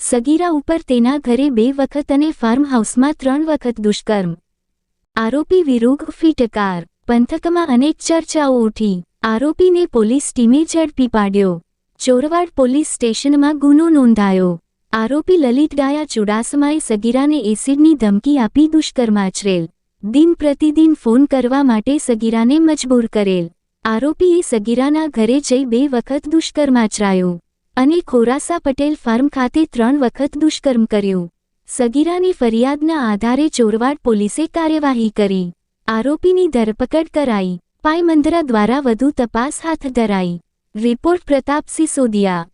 સગીરા ઉપર તેના ઘરે બે વખત અને ફાર્મ હાઉસમાં ત્રણ વખત દુષ્કર્મ. આરોપી વિરુદ્ધ ફીટકાર. પંથકમાં અનેક ચર્ચાઓ ઉઠી. આરોપીને પોલીસ ટીમે ઝડપી પાડ્યો. ચોરવાડ પોલીસ સ્ટેશનમાં ગુનો નોંધાયો. આરોપી લલિત ડાયા ચુડાસમાએ સગીરાને એસિડની ધમકી આપી દુષ્કર્મ આચરેલ દિન પ્રતિદિન ફોન કરવા માટે સગીરાને મજબૂર કરેલ. આરોપીએ સગીરાના ઘરે જઈ બે વખત દુષ્કર્મ અને ખોરાસા પટેલ ફાર્મ ખાતે ત્રણ વખત દુષ્કર્મ કર્યું. સગીરાની ફરિયાદના આધારે ચોરવાડ પોલીસે કાર્યવાહી કરી. આરોપીની ધરપકડ કરાઈ. પાયમંદરા દ્વારા વધુ તપાસ હાથ ધરાઈ. રિપોર્ટ પ્રતાપ સિસોદિયા